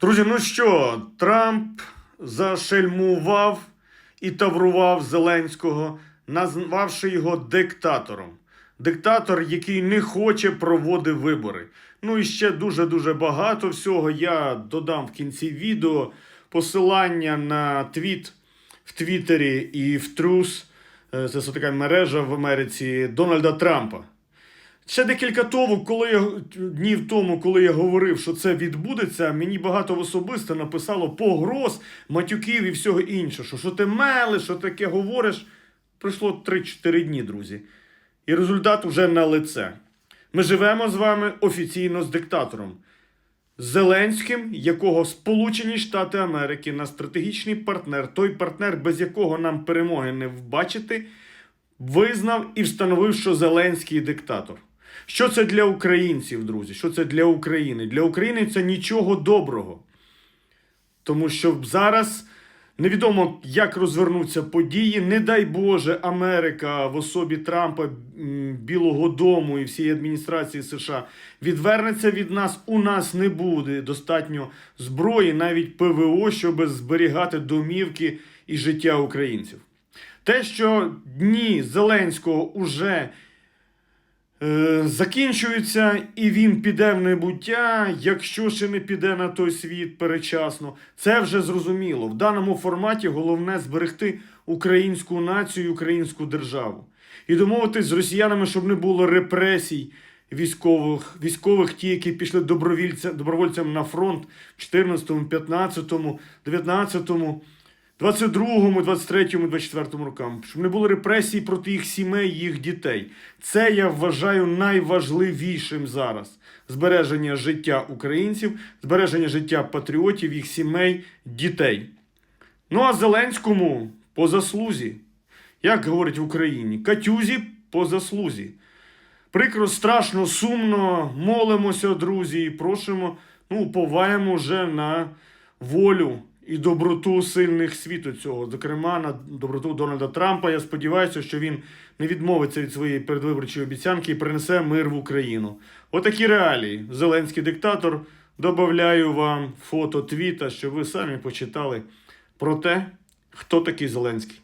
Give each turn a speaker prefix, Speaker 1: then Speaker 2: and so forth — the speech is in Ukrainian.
Speaker 1: Друзі, ну що, Трамп зашельмував і таврував Зеленського, назвавши його диктатором. Диктатор, який не хоче проводити вибори. Ну і ще дуже-дуже багато всього. Я додам в кінці відео посилання на твіт в Твіттері і в Трус. Е, Це така мережа в Америці Дональда Трампа. Ще декілька тому, коли я днів тому, коли я говорив, що це відбудеться, мені багато особисто написало погроз, матюків і всього іншого. Що, що ти мелиш, що таке говориш. Пройшло 3-4 дні, друзі. І результат вже на лице. Ми живемо з вами офіційно з диктатором. Зеленським, якого Сполучені Штати Америки на стратегічний партнер, той партнер, без якого нам перемоги не вбачити, визнав і встановив, що Зеленський диктатор. Що це для українців, друзі? Що це для України? Для України це нічого доброго. Тому що зараз невідомо, як розвернуться події. Не дай Боже, Америка в особі Трампа, Білого Дому і всієї адміністрації США відвернеться від нас. У нас не буде достатньо зброї, навіть ПВО, щоб зберігати домівки і життя українців. Те, що дні Зеленського уже е, закінчуються, і він піде в небуття, якщо ще не піде на той світ перечасно, це вже зрозуміло. В даному форматі головне зберегти українську націю, українську державу. І домовитись з росіянами, щоб не було репресій військових, військових ті, які пішли добровольцям на фронт в 14, 15, 19, 22, 23, 24 рокам, щоб не було репресій проти їх сімей, їх дітей. Це я вважаю найважливішим зараз. Збереження життя українців, збереження життя патріотів, їх сімей, дітей. Ну а Зеленському по заслузі, як говорять в Україні, Катюзі по заслузі. Прикро, страшно, сумно, молимося, друзі, і просимо, ну, уповаємо вже на волю і доброту сильних світу цього. Зокрема, на доброту Дональда Трампа. Я сподіваюся, що він не відмовиться від своєї передвиборчої обіцянки і принесе мир в Україну. Отакі реалії. Зеленський диктатор. Добавляю вам фото твіта, щоб ви самі почитали про те, хто такий Зеленський.